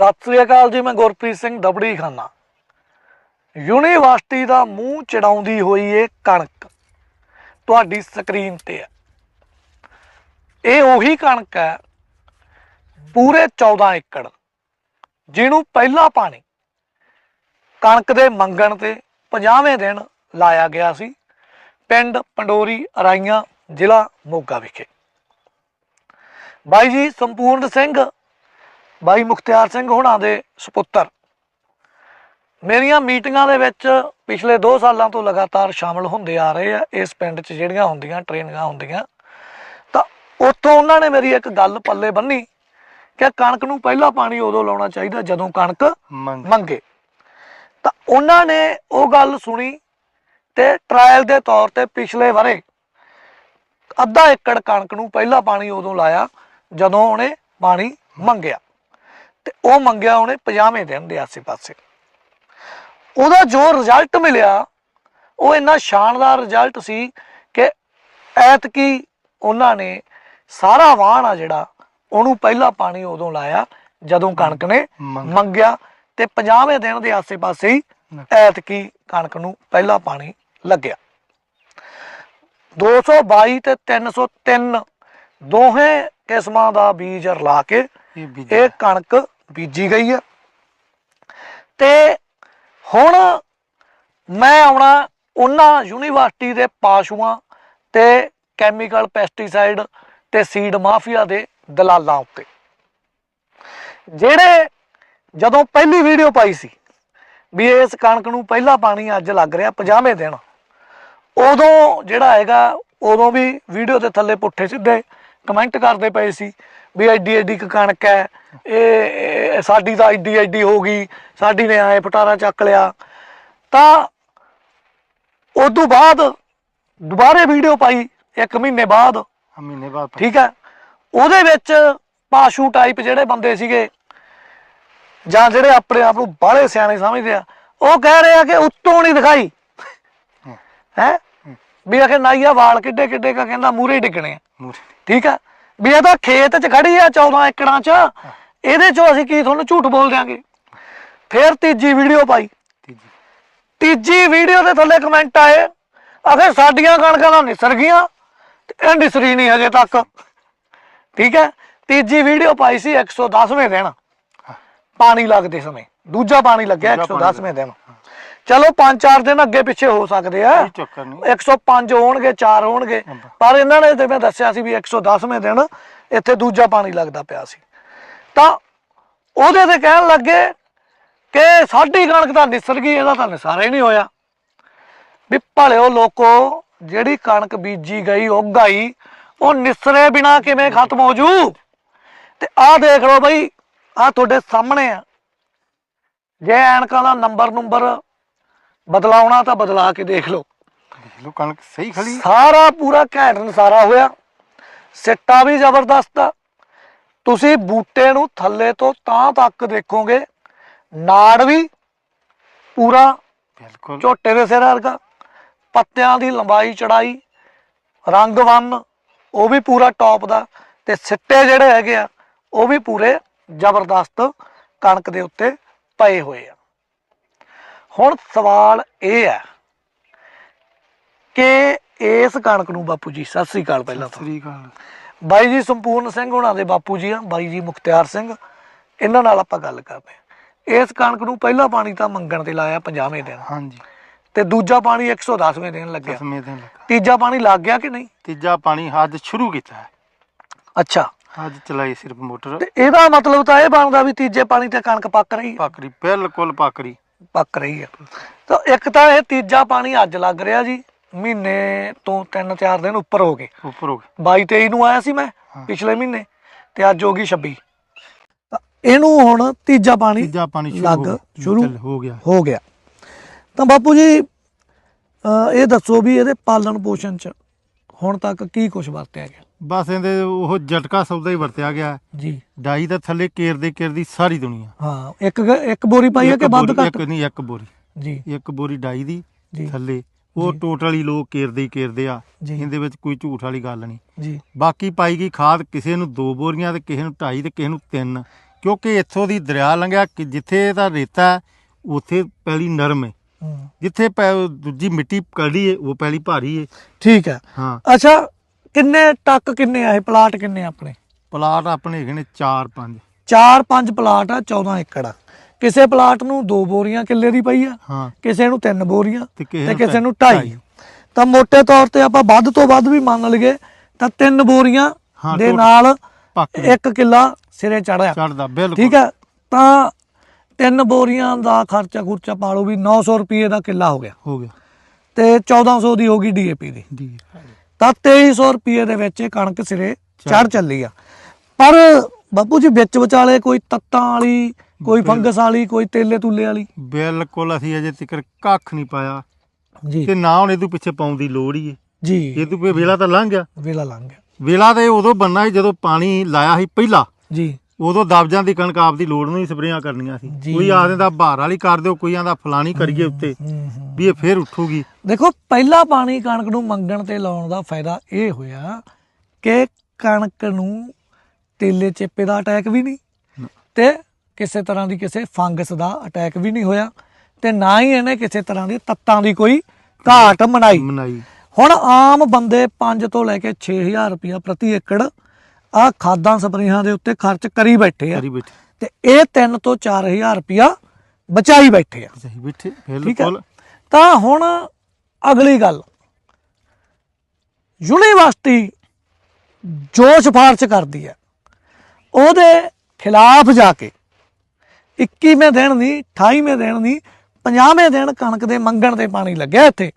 ਸਤਿ ਸ੍ਰੀ ਅਕਾਲ ਜੀ, ਮੈਂ ਗੁਰਪ੍ਰੀਤ ਸਿੰਘ ਦਬੜੀ ਖਾਨਾ ਯੂਨੀਵਰਸਿਟੀ ਦਾ ਮੂੰਹ ਚੜਾਉਂਦੀ ਹੋਈ ਇਹ ਕਣਕ ਤੁਹਾਡੀ ਸਕਰੀਨ ਤੇ ਹੈ। ਇਹ ਉਹੀ ਕਣਕ ਹੈ, ਪੂਰੇ 14 ਏਕੜ, ਜਿਹਨੂੰ ਪਹਿਲਾ ਪਾਣੀ, ਕਣਕ ਦੇ ਮੰਗਣ ਤੇ 50ਵੇਂ ਦਿਨ ਲਾਇਆ ਗਿਆ ਸੀ, ਪਿੰਡ ਪੰਡੋਰੀ ਅਰਾਈਆਂ ਜ਼ਿਲ੍ਹਾ ਮੋਗਾ ਵਿਖੇ। ਬਾਈ ਜੀ, ਸੰਪੂਰਨ ਸਿੰਘ ਬਾਈ ਮੁਖਤਿਆਰ ਸਿੰਘ ਹੋਣਾ ਦੇ ਸੁਪੁੱਤਰ। ਮੇਰੀਆਂ ਮੀਟਿੰਗਾਂ ਦੇ ਵਿੱਚ ਪਿਛਲੇ 2 ਸਾਲਾਂ ਤੋਂ ਲਗਾਤਾਰ ਸ਼ਾਮਲ ਹੁੰਦੇ ਆ ਰਹੇ ਆ ਇਸ ਪਿੰਡ 'ਚ ਜਿਹੜੀਆਂ ਹੁੰਦੀਆਂ ਟ੍ਰੇਨਿੰਗਾਂ ਹੁੰਦੀਆਂ। ਤਾਂ ਉੱਥੋਂ ਉਹਨਾਂ ਨੇ ਮੇਰੀ ਇੱਕ ਗੱਲ ਪੱਲੇ ਬੰਨੀ ਕਿ ਕਣਕ ਨੂੰ ਪਹਿਲਾ ਪਾਣੀ ਉਦੋਂ ਲਾਉਣਾ ਚਾਹੀਦਾ ਜਦੋਂ ਕਣਕ ਮੰਗ। ਤਾਂ ਉਹਨਾਂ ਨੇ ਉਹ ਗੱਲ ਸੁਣੀ ਤੇ ਟ੍ਰਾਇਲ ਦੇ ਤੌਰ ਤੇ ਪਿਛਲੇ ਵਰੇ ਅੱਧਾ ਏਕੜ ਕਣਕ ਨੂੰ ਪਹਿਲਾ ਪਾਣੀ ਉਦੋਂ ਲਾਇਆ ਜਦੋਂ ਉਹਨੇ ਪਾਣੀ ਮੰਗਿਆ। ਤੇ ਉਹ ਮੰਗਿਆ ਉਹਨੇ 50ਵੇਂ ਦਿਨ ਦੇ ਆਸੇ-ਪਾਸੇ। ਉਹਦਾ ਜੋ ਰਿਜ਼ਲਟ ਮਿਲਿਆ ਉਹ ਇੰਨਾ ਸ਼ਾਨਦਾਰ ਰਿਜ਼ਲਟ ਸੀ ਕਿ ਐਤਕੀ ਉਹਨਾਂ ਨੇ ਸਾਰਾ ਵਾਹਣ ਆ ਜਿਹੜਾ ਉਹਨੂੰ ਪਹਿਲਾ ਪਾਣੀ ਉਦੋਂ ਲਾਇਆ ਜਦੋਂ ਕਣਕ ਨੇ ਮੰਗ ਮੰਗਿਆ ਤੇ 50ਵੇਂ ਦਿਨ ਦੇ ਆਸੇ-ਪਾਸੇ ਹੀ ਐਤਕੀ ਕਣਕ ਨੂੰ ਪਹਿਲਾ ਪਾਣੀ ਲੱਗਿਆ। 222 ਤੇ 303 ਦੋਹੇ ਕਿਸਮਾਂ ਦਾ ਬੀਜ ਰਲਾ ਕੇ ਇਹ ਕਣਕ ਬੀਜੀ ਗਈ ਆ। ਤੇ ਹੁਣ ਮੈਂ ਆਉਣਾ ਉਹਨਾਂ ਯੂਨੀਵਰਸਿਟੀ ਦੇ ਪਾਸ਼ੂਆਂ ਤੇ ਕੈਮੀਕਲ, ਪੈਸਟੀਸਾਈਡ ਤੇ ਸੀਡ ਮਾਫੀਆ ਦੇ ਦਲਾਲਾਂ ਉੱਤੇ। ਜਿਹੜੇ ਜਦੋਂ ਪਹਿਲੀ ਵੀਡੀਓ ਪਾਈ ਸੀ ਵੀ ਇਸ ਕਣਕ ਨੂੰ ਪਹਿਲਾ ਪਾਣੀ ਅੱਜ ਲੱਗ ਰਿਹਾ 50ਵੇਂ ਦਿਨ, ਉਦੋਂ ਜਿਹੜਾ ਹੈਗਾ, ਉਦੋਂ ਵੀ ਵੀਡੀਓ ਦੇ ਥੱਲੇ ਪੁੱਠੇ ਸਿੱਧੇ ਕਮੈਂਟ ਕਰਦੇ ਪਏ ਸੀ ਵੀ ਐਡੀ ਐਡੀ ਕਣਕ ਹੈ ਇਹ ਇਹ ਸਾਡੀ ਤਾਂ ਐਡੀ ਐਡੀ ਹੋ ਗਈ ਸਾਡੀ ਨੇ ਆਏ ਪਟਾਰਾ ਚੱਕ ਲਿਆ। ਤਾਂ ਉਦੋਂ ਬਾਅਦ ਦੁਬਾਰੇ ਵੀਡੀਓ ਪਾਈ ਇੱਕ ਮਹੀਨੇ ਬਾਅਦ। ਮਹੀਨੇ ਬਾਅਦ ਠੀਕ ਹੈ? ਉਹਦੇ ਵਿੱਚ ਪਾਸ਼ੂ ਟਾਈਪ ਜਿਹੜੇ ਬੰਦੇ ਸੀਗੇ ਜਾਂ ਜਿਹੜੇ ਆਪਣੇ ਆਪ ਨੂੰ ਬਾਹਲੇ ਸਿਆਣੇ ਸਮਝਦੇ ਆ ਉਹ ਕਹਿ ਰਹੇ ਆ ਕਿ ਉੱਤੋਂ ਨਹੀਂ ਦਿਖਾਈ। ਹੈ। ਵੀ ਆਖੇ ਨਾਈਆ ਵਾਲ ਕਿੱਡੇ ਕਿੱਡੇ ਕਾ ਕਹਿੰਦਾ ਮੂਰੇ ਡਿੱਗਣੇ ਆ। ਮੂਰੇ ਠੀਕ ਆ? ਵੀ ਇਹ ਤਾਂ ਖੇਤ 'ਚ ਖੜੀ ਆ 14 ਏਕੜਾਂ 'ਚ। ਇਹਦੇ 'ਚੋਂ ਅਸੀਂ ਕੀ ਤੁਹਾਨੂੰ ਝੂਠ ਬੋਲ ਦਿਆਂਗੇ? ਫਿਰ ਤੀਜੀ ਵੀਡੀਓ ਪਾਈ। ਤੀਜੀ। ਤੀਜੀ ਵੀਡੀਓ ਦੇ ਥੱਲੇ ਕਮੈਂਟ ਆਏ ਆਖੇ ਸਾਡੀਆਂ ਕਣਕਾਂ ਤਾਂ ਨਿਸਰ ਗਈਆਂ ਨਿਸਰੀ ਨਹੀਂ ਹਜੇ ਤੱਕ। ਠੀਕ ਹੈ ਤੀਜੀ ਵੀਡੀਓ ਪਾਈ ਸੀ 110ਵੇਂ ਦਿਨ। ਪਾਣੀ ਲੱਗਦੇ ਸਮੇਂ। ਦੂਜਾ ਪਾਣੀ ਲੱਗਿਆ ਦੂਜਾ ਪਾਣੀ 110ਵੇਂ ਦਿਨ। ਚਲੋ 5-4 ਦਿਨ ਅੱਗੇ ਪਿੱਛੇ ਹੋ ਸਕਦੇ ਆ। ਕੋਈ ਚੱਕਰ ਨਹੀਂ। 105 ਹੋਣਗੇ 4 ਹੋਣਗੇ। ਪਰ ਇਹਨਾਂ ਨੇ ਜਿਵੇਂ ਦੱਸਿਆ ਸੀ ਵੀ 110ਵੇਂ ਦਿਨ ਇੱਥੇ ਦੂਜਾ ਪਾਣੀ ਲੱਗਦਾ ਪਿਆ ਸੀ। ਤਾਂ ਉਹਦੇ ਤੇ ਕਹਿਣ ਲੱਗੇ ਕਿ ਸਾਡੀ ਕਣਕ ਤਾਂ ਨਿਸਰ ਗਈ ਇਹਦਾ ਤਾਂ ਨਿਸਾਰਾ ਹੀ ਨਹੀਂ ਹੋਇਆ। ਵੀ ਭਲਿਓ ਲੋਕੋ ਜਿਹੜੀ ਕਣਕ ਬੀਜੀ ਗਈ ਉਗਾਈ ਉਹ ਨਿਸਰੇ ਬਿਨਾ ਕਿਵੇਂ ਖਤਮ ਹੋ ਜੂ? ਤੇ ਆਹ ਦੇਖ ਲਓ ਬਈ ਆਹ ਤੁਹਾਡੇ ਸਾਹਮਣੇ ਆ। ਜੇ ਐਨਕਾਂ ਦਾ ਨੰਬਰ ਨੰਬਰ ਬਦਲਾਉਣਾ ਤਾਂ ਬਦਲਾ ਕੇ ਦੇਖ ਲਓ। ਦੇਖ ਲਓ ਕਣਕ ਸਹੀ ਖੜੀ। ਸਾਰਾ ਪੂਰਾ ਘੈਂਟ ਨਸਾਰਾ ਹੋਇਆ। ਸਿੱਟਾ ਵੀ ਜ਼ਬਰਦਸਤ ਆ। ਤੁਸੀਂ ਬੂਟੇ ਨੂੰ ਥੱਲੇ ਤੋਂ ਤਾਂ ਤੱਕ ਦੇਖੋਗੇ ਨਾੜ ਵੀ ਪੂਰਾ ਬਿਲਕੁਲ। ਝੋਟੇ ਦੇ ਸਿਰ ਵਰਗਾ। ਪੱਤਿਆਂ ਦੀ ਲੰਬਾਈ ਚੜਾਈ ਰੰਗ ਵੰਨ ਉਹ ਵੀ ਪੂਰਾ ਟੌਪ ਦਾ। ਤੇ ਸਿੱਟੇ ਜਿਹੜੇ ਹੈਗੇ ਆ ਉਹ ਵੀ ਪੂਰੇ ਜ਼ਬਰਦਸਤ ਕਣਕ ਦੇ ਉੱਤੇ ਪਏ ਹੋਏ ਆ। ਹੁਣ ਸਵਾਲ ਇਹ ਹੈ ਕਿ ਇਸ ਕਣਕ ਨੂੰ ਬਾਪੂ ਜੀ ਸਤਿ ਸ੍ਰੀ ਅਕਾਲ ਪਹਿਲਾਂ ਤਾਂ। ਸ੍ਰੀ ਅਕਾਲ। ਬਾਈ ਜੀ ਸੰਪੂਰਨ ਸਿੰਘ ਹੋਣਾ ਦੇ ਬਾਪੂ ਜੀ ਆ ਬਾਈ ਜੀ ਮੁਖਤਿਆਰ ਸਿੰਘ। ਇਹਨਾਂ ਨਾਲ ਆਪਾਂ ਗੱਲ ਕਰਦੇ ਆ ਇਸ ਕਣਕ ਨੂੰ ਪਹਿਲਾ ਪਾਣੀ ਤਾਂ ਮੰਗਣ ਤੇ ਲਾਇਆ 50ਵੇਂ ਦਿਨ। ਹਾਂਜੀ। ਤੇ ਦੂਜਾ ਪਾਣੀ 110ਵੇਂ ਦਿਨ ਲੱਗਿਆ। ਦਿਨ ਲੱਗਾ। ਤੀਜਾ ਪਾਣੀ ਲੱਗ ਗਿਆ ਕਿ ਨਹੀਂ? ਤੀਜਾ ਪਾਣੀ ਅੱਜ ਸ਼ੁਰੂ ਕੀਤਾ ਹੈ। ਅੱਛਾ। ਅੱਜ ਚਲਾਈ ਸਿਰਫ ਮੋਟਰ। ਤੇ ਇਹਦਾ ਮਤਲਬ ਤਾਂ ਇਹ ਬਣਦਾ ਵੀ ਤੀਜੇ ਪਾਣੀ ਤੇ ਕਣਕ ਪੱਕ ਰਹੀ ਹੈ। ਪਾਕਰੀ ਬਿਲਕੁਲ ਪਾਕਰੀ ਪੱਕ ਰਹੀ ਹੈ ਤਾਂ ਇੱਕ ਤਾਂ ਇਹ ਤੀਜਾ ਪਾਣੀ ਅੱਜ ਲੱਗ ਰਿਹਾ ਜੀ ਮਹੀਨੇ ਤੋਂ 3-4 ਦਿਨ ਉੱਪਰ ਹੋ ਗਏ। ਉੱਪਰ ਹੋ ਗਿਆ 22-23 ਨੂੰ ਆਇਆ ਸੀ ਮੈਂ। ਪਿਛਲੇ ਮਹੀਨੇ ਤੇ ਅੱਜ ਹੋ ਗਈ 26 ਤਾਂ ਇਹਨੂੰ ਹੁਣ ਤੀਜਾ ਪਾਣੀ ਤੀਜਾ ਪਾਣੀ ਸ਼ੁਰੂ ਲੱਗ ਹੋ ਗਿਆ। ਸ਼ੁਰੂ ਹੋ ਗਿਆ। ਹੋ ਗਿਆ। ਤਾਂ ਬਾਪੂ ਜੀ ਇਹ ਦੱਸੋ ਵੀ ਇਹਦੇ ਪਾਲਣ ਪੋਸ਼ਣ ਚ ਹੁਣ ਤੱਕ ਕੀ ਕੁਝ ਵਰਤਿਆ ਗਿਆ? ਬਸ ਇਹਦੇ ਉਹ ਝਟਕਾ ਸੌਦਾ ਹੀ ਵਰਤਿਆ ਗਿਆ। ਜੀ। ਡਾਈ ਦਾ ਥੱਲੇ ਕੇਰਦੇ ਕੇਰਦੀ ਸਾਰੀ ਦੁਨੀਆ। ਹਾਂ ਇੱਕ ਇੱਕ ਬੋਰੀ ਪਾਈ ਹੈ ਕਿ ਵੱਧ ਘੱਟ? ਇੱਕ ਨਹੀਂ ਇੱਕ ਬੋਰੀ। ਜੀ। ਇੱਕ ਬੋਰੀ ਡਾਈ ਦੀ ਥੱਲੇ। ਉਹ। ਟੋਟਲ ਲੋਕ ਕੇਰਦੇ ਹੀ ਕੇਰਦੇ ਆ। ਇਹਦੇ ਵਿੱਚ ਕੋਈ ਝੂਠ ਵਾਲੀ ਗੱਲ ਨਹੀਂ। ਜੀ। ਬਾਕੀ ਪਾਈ ਗਈ ਖਾਦ ਕਿਸੇ ਨੂੰ ਦੋ ਬੋਰੀਆਂ ਤੇ ਕਿਸੇ ਨੂੰ ਢਾਈ ਤੇ ਕਿਸੇ ਨੂੰ ਤਿੰਨ। ਕਿਉਂਕਿ ਇੱਥੋਂ ਦੀ ਦਰਿਆ ਲੰਘਿਆ ਕਿ ਜਿੱਥੇ ਦਾ ਰੇਤਾ ਉੱਥੇ ਪੈਲੀ ਨਰਮ ਹੂੰ। ਜਿੱਥੇ ਪੈ- ਦੂਜੀ ਮਿੱਟੀ ਕੜੀ ਹੈ ਉਹ ਪੈਲੀ ਭਾਰੀ ਹੈ ਠੀਕ ਹੈ। ਹਾਂ। ਅੱਛਾ ਕਿੰਨੇ ਟੱਕ ਕਿੰਨੇ ਆ ਇਹ ਪਲਾਟ ਕਿੰਨੇ ਆ ਆਪਣੇ? ਪਲਾਟ ਆਪਣੇ ਹੈਗੇ ਨੇ 4 5 ਚਾਰ ਪੰਜ ਪਲਾਟ ਆ 14 ਏਕੜ ਆ। ਕਿਸੇ ਪਲਾਟ ਨੂੰ ਦੋ ਬੋਰੀਆਂ ਕਿੱਲੇ ਦੀ ਪਈ ਆ ਹਾਂ। ਕਿਸੇ ਨੂੰ ਤਿੰਨ ਬੋਰੀਆਂ ਤੇ ਕਿਸੇ ਤੇ ਨੂੰ ਕਿਸੇ ਨੂੰ ਢਾਈ। ਢਾਈ। ਤਾਂ ਮੋٹے ਤੌਰ ਤੇ ਆਪਾਂ ਵੱਧ ਤੋਂ ਵੱਧ ਵੀ ਮੰਨ ਲਈਏ ਤਾਂ ਤਿੰਨ ਬੋਰੀਆਂ ਹਾਂ, ਦੇ ਟੋਟਲ। ਨਾਲ ਪੱਕ ਇੱਕ ਕਿੱਲਾ ਸਿਰੇ ਚੜਿਆ ਚੜਦਾ ਬਿਲਕੁਲ। ਠੀਕ ਹੈ ਤਾਂ ਤਿੰਨ ਬੋਰੀਆਂ ਦਾ ਖਰਚਾ ਖੁਰਚਾ ਪਾ ਲਓ ਵੀ 900 ਰੁਪਏ ਦਾ ਕਿੱਲਾ ਹੋ ਗਿਆ। ਹੋ ਗਿਆ। ਤੇ 1400 ਦੀ ਹੋ ਗਈ ਡੀਏਪੀ ਦੀ। ਜੀ ਤਾਂ 2300 ਰੁਪਏ ਦੇ ਵਿੱਚ ਇਹ ਕਣਕ ਸਿਰੇ ਚੜ ਚੱਲੀ ਆ। ਪਰ ਬਾਪੂ ਜੀ ਵਿੱਚ ਵਿਚਾਲੇ ਕੋਈ ਤੱਤਾਂ ਵਾਲੀ ਕੋਈ ਫੰਗਸ ਵਾਲੀ ਕੋਈ ਤੇਲੇ ਤੁਲੇ ਵਾਲੀ? ਬਿਲਕੁਲ ਅਸੀਂ ਅਜੇ ਤੱਕ ਕੱਖ ਨਹੀਂ ਪਾਇਆ। ਜੀ। ਤੇ ਨਾ ਹੁਣ ਇਹਦੇ ਪਿੱਛੇ ਪਾਉਣ ਦੀ ਲੋੜ ਹੀ ਹੈ। ਜੀ। ਇਹ ਤੋਂ ਵੇਲਾ ਤਾਂ ਲੰਘ ਗਿਆ। ਵੇਲਾ ਲੰਘ ਗਿਆ। ਵੇਲਾ ਤੇ ਉਦੋਂ ਬੰਨਾ ਸੀ ਜਦੋਂ ਪਾਣੀ ਲਾਇਆ ਸੀ ਪਹਿਲਾਂ। ਜੀ। ਉਦੋਂ ਦਬਜਾਂ ਦੀ ਕਣਕ ਆਪ ਦੀ ਲੋੜ ਨਹੀਂ ਸਪਰੇਆਂ ਕਰਨੀਆਂ ਸੀ। ਕੋਈ ਆਖਦੇ ਦਾ ਭਾਰ ਵਾਲੀ ਕਰ ਦਿਓ ਕੋਈ ਆਂਦਾ ਫਲਾਣੀ ਕਰੀਏ ਉੱਤੇ। ਵੀ ਇਹ ਫੇਰ ਉੱਠੂਗੀ। ਦੇਖੋ ਪਹਿਲਾ ਪਾਣੀ ਕਣਕ ਨੂੰ ਮੰਗਣ ਤੇ ਲਾਉਣ ਦਾ ਫਾਇਦਾ ਇਹ ਹੋਇਆ ਕਿ ਕਣਕ ਨੂੰ ਤੇਲੇ ਚੇਪੇ ਦਾ ਅਟੈਕ ਵੀ ਨਹੀਂ। ਤੇ ਕਿਸੇ ਤਰ੍ਹਾਂ ਦੀ ਕਿਸੇ ਫੰਗਸ ਦਾ ਅਟੈਕ ਵੀ ਨਹੀਂ ਹੋਇਆ ਤੇ ਨਾ ਹੀ ਇਹਨੇ ਕਿਸੇ ਤਰ੍ਹਾਂ ਦੀ ਤੱਤਾਂ ਦੀ ਕੋਈ ਘਾਟ ਮਨਾਈ। ਮਨਾਈ। ਹੁਣ ਆਮ ਬੰਦੇ 5 ਤੋਂ ਲੈ ਕੇ 6000 ਰੁਪਇਆ ਪ੍ਰਤੀ ਏਕੜ ਆ ਖਾਦਾਂ ਸਪਰੇਹਾਂ ਦੇ ਉੱਤੇ ਖਰਚ ਕਰੀ ਬੈਠੇ ਆ। ਕਰੀ ਬੈਠੇ। ਤੇ ਇਹ 3 ਤੋਂ 4000 ਰੁਪਇਆ ਬਚਾਈ ਬੈਠੇ ਆ। ਸਹੀ ਬੈਠੇ ਬਿਲਕੁਲ ਤਾਂ ਹੁਣ ਅਗਲੀ ਗੱਲ। ਯੂਨੀਵਰਸਿਟੀ ਜੋ ਸਿਫਾਰਿਸ਼ ਕਰਦੀ ਹੈ ਉਹਦੇ ਖਿਲਾਫ ਜਾ ਕੇ 21ਵੇਂ ਦਿਨ ਨਹੀਂ 28ਵੇਂ ਨਹੀਂ ਨਹੀਂ 50ਵੇਂ ਦਿਨ ਕਣਕ ਦੇ ਮੰਗਣ ਤੇ ਪਾਣੀ ਲੱਗਿਆ ਇੱਥੇ।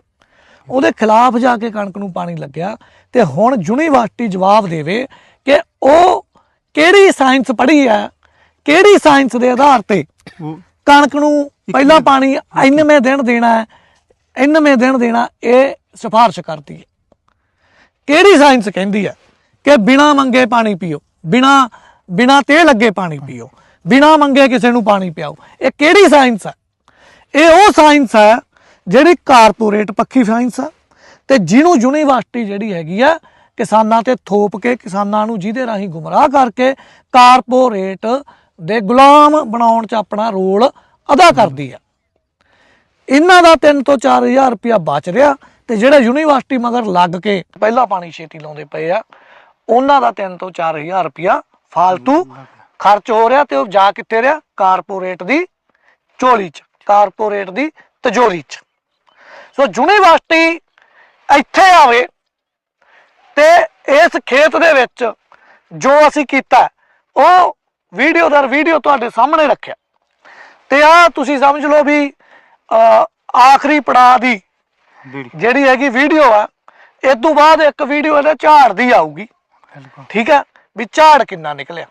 ਉਹਦੇ ਖਿਲਾਫ ਜਾ ਕੇ ਕਣਕ ਨੂੰ ਪਾਣੀ ਲੱਗਿਆ। ਤੇ ਹੁਣ ਯੂਨੀਵਰਸਿਟੀ ਜਵਾਬ ਦੇਵੇ ਕਿ ਉਹ ਕਿਹੜੀ ਸਾਇੰਸ ਪੜ੍ਹੀ ਹੈ ਕਿਹੜੀ ਸਾਇੰਸ ਦੇ ਆਧਾਰ ਤੇ ਕਣਕ ਨੂੰ ਪਹਿਲਾ ਪਾਣੀ ਇੰਨਵੇਂ ਦਿਨ ਦੇਣਾ ਹੈ ਇੰਨਵੇਂ ਦਿਨ ਦੇਣਾ ਇਹ ਸਿਫਾਰਿਸ਼ ਕਰਦੀ ਹੈ। ਕਿਹੜੀ ਸਾਇੰਸ ਕਹਿੰਦੀ ਹੈ ਕਿ ਬਿਨਾ ਮੰਗੇ ਪਾਣੀ ਪੀਓ ਬਿਨਾ ਬਿਨਾ ਤੇ ਲੱਗੇ ਪਾਣੀ ਪੀਓ ਬਿਨਾ ਮੰਗੇ ਕਿਸੇ ਨੂੰ ਪਾਣੀ ਪਿਆਓ ਇਹ ਕਿਹੜੀ ਸਾਇੰਸ ਹੈ? ਇਹ ਉਹ ਸਾਇੰਸ ਹੈ ਜਿਹੜੀ ਕਾਰਪੋਰੇਟ ਪੱਖੀ ਸਾਇੰਸ ਹੈ ਤੇ ਜਿਹਨੂੰ ਯੂਨੀਵਰਸਿਟੀ ਜਿਹੜੀ ਹੈਗੀ ਆ ਕਿਸਾਨਾਂ ਤੇ ਥੋਪ ਕੇ ਕਿਸਾਨਾਂ ਨੂੰ ਜਿਹਦੇ ਰਾਹੀਂ ਗੁੰਮਰਾਹ ਕਰਕੇ ਕਾਰਪੋਰੇਟ ਦੇ ਗੁਲਾਮ ਬਣਾਉਣ 'ਚ ਆਪਣਾ ਰੋਲ ਅਦਾ ਕਰਦੀ ਆ। ਇਹਨਾਂ ਦਾ 3 ਤੋਂ 4000 ਰੁਪਇਆ ਬਚ ਰਿਹਾ ਤੇ ਜਿਹੜੇ ਯੂਨੀਵਰਸਿਟੀ ਮਗਰ ਲੱਗ ਕੇ ਪਹਿਲਾ ਪਾਣੀ ਛੇਤੀ ਲਾਉਂਦੇ ਪਏ ਆ, ਉਹਨਾਂ ਦਾ 3 ਤੋਂ 4000 ਰੁਪਇਆ ਫਾਲਤੂ ਖਰਚ ਹੋ ਰਿਹਾ ਤੇ ਉਹ ਜਾ ਕਿੱਥੇ ਰਿਹਾ? ਕਾਰਪੋਰੇਟ ਦੀ ਝੋਲੀ 'ਚ, ਕਾਰਪੋਰੇਟ ਦੀ ਤਜੋਰੀ 'ਚ। ਸੋ ਯੂਨੀਵਰਸਿਟੀ ਇੱਥੇ ਆਵੇ ਤੇ ਇਸ ਖੇਤ ਦੇ ਵਿੱਚ ਜੋ ਅਸੀਂ ਕੀਤਾ ਉਹ ਵੀਡੀਓ ਦਰ ਵੀਡੀਓ ਤੁਹਾਡੇ ਸਾਹਮਣੇ ਰੱਖਿਆ। ਤੇ ਆ ਤੁਸੀਂ ਸਮਝ ਲਓ ਵੀ ਆਖਰੀ ਪੜਾਅ ਦੀ ਜਿਹੜੀ ਹੈਗੀ ਵੀਡੀਓ ਆ ਇਸ ਤੋਂ ਬਾਅਦ ਇੱਕ ਵੀਡੀਓ ਇਹਦੇ ਝਾੜ ਦੀ ਆਊਗੀ। ਠੀਕ ਹੈ ਵੀ ਝਾੜ ਕਿੰਨਾ ਨਿਕਲਿਆ।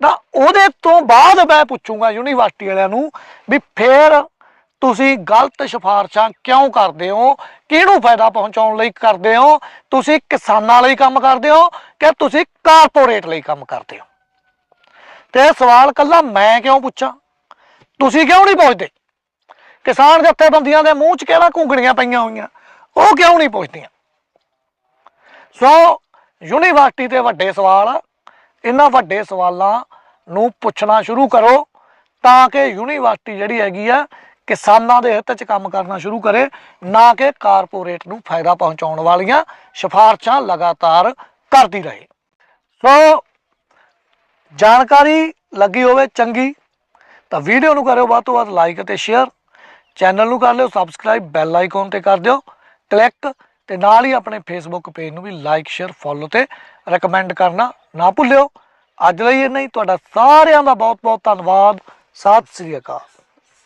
ਤਾਂ ਉਹਦੇ ਤੋਂ ਬਾਅਦ ਮੈਂ ਪੁੱਛੂੰਗਾ ਯੂਨੀਵਰਸਿਟੀ ਵਾਲਿਆਂ ਨੂੰ ਵੀ ਫੇਰ ਤੁਸੀਂ ਗਲਤ ਸਿਫਾਰਸ਼ਾਂ ਕਿਉਂ ਕਰਦੇ ਹੋ? ਕਿਹਨੂੰ ਫਾਇਦਾ ਪਹੁੰਚਾਉਣ ਲਈ ਕਰਦੇ ਹੋ? ਤੁਸੀਂ ਕਿਸਾਨਾਂ ਲਈ ਕੰਮ ਕਰਦੇ ਹੋ ਕਿ ਤੁਸੀਂ ਕਾਰਪੋਰੇਟ ਲਈ ਕੰਮ ਕਰਦੇ ਹੋ? ਤੇ ਇਹ ਸਵਾਲ ਕੱਲਾ ਮੈਂ ਕਿਉਂ ਪੁੱਛਾਂ? ਤੁਸੀਂ ਕਿਉਂ ਨਹੀਂ ਪਹੁੰਚਦੇ ਕਿਸਾਨ ਜਥੇਬੰਦੀਆਂ ਦੇ ਮੂੰਹ 'ਚ ਕਿਹੜਾ ਘੁੰਗਣੀਆਂ ਪਈਆਂ ਹੋਈਆਂ? ਉਹ ਕਿਉਂ ਨਹੀਂ ਪੁੱਛਦੀਆਂ? ਸੋ ਯੂਨੀਵਰਸਿਟੀ ਦੇ ਵੱਡੇ ਸਵਾਲ ਆ ਇਹਨਾਂ ਵੱਡੇ ਸਵਾਲਾਂ ਨੂੰ ਪੁੱਛਣਾ ਸ਼ੁਰੂ ਕਰੋ ਤਾਂ ਕਿ ਯੂਨੀਵਰਸਿਟੀ ਜਿਹੜੀ ਹੈਗੀ ਆ ਕਿਸਾਨਾਂ ਦੇ ਹਿੱਤ 'ਚ ਕੰਮ ਕਰਨਾ ਸ਼ੁਰੂ ਕਰੇ, ਨਾ ਕਿ ਕਾਰਪੋਰੇਟ ਨੂੰ ਫਾਇਦਾ ਪਹੁੰਚਾਉਣ ਵਾਲੀਆਂ ਸਿਫਾਰਸ਼ਾਂ ਲਗਾਤਾਰ ਕਰਦੀ ਰਹੇ। ਸੋ ਜਾਣਕਾਰੀ ਲੱਗੀ ਹੋਵੇ ਚੰਗੀ, ਤਾਂ ਵੀਡੀਓ ਨੂੰ ਕਰਿਓ ਵੱਧ ਤੋਂ ਵੱਧ ਲਾਈਕ ਅਤੇ ਸ਼ੇਅਰ ਚੈਨਲ ਨੂੰ ਕਰ ਲਿਓ ਸਬਸਕ੍ਰਾਈਬ ਬੈਲ ਆਈਕਨ ਤੇ ਕਰ ਦਿਓ। ਕਲਿੱਕ ਤੇ ਨਾਲ ਹੀ ਆਪਣੇ ਫੇਸਬੁੱਕ ਪੇਜ ਨੂੰ ਵੀ ਲਾਈਕ ਸ਼ੇਅਰ ਫੋਲੋ ਤੇ ਰეკਮੈਂਡ ਕਰਨਾ ਨਾ ਭੁੱਲਿਓ। ਅੱਜ ਲਈ ਇਹ ਨਹੀਂ ਤੁਹਾਡਾ ਸਾਰਿਆਂ ਦਾ ਬਹੁਤ ਬਹੁਤ ਧੰਨਵਾਦ। ਸਤਿ ਸ੍ਰੀ ਅਕਾਲ।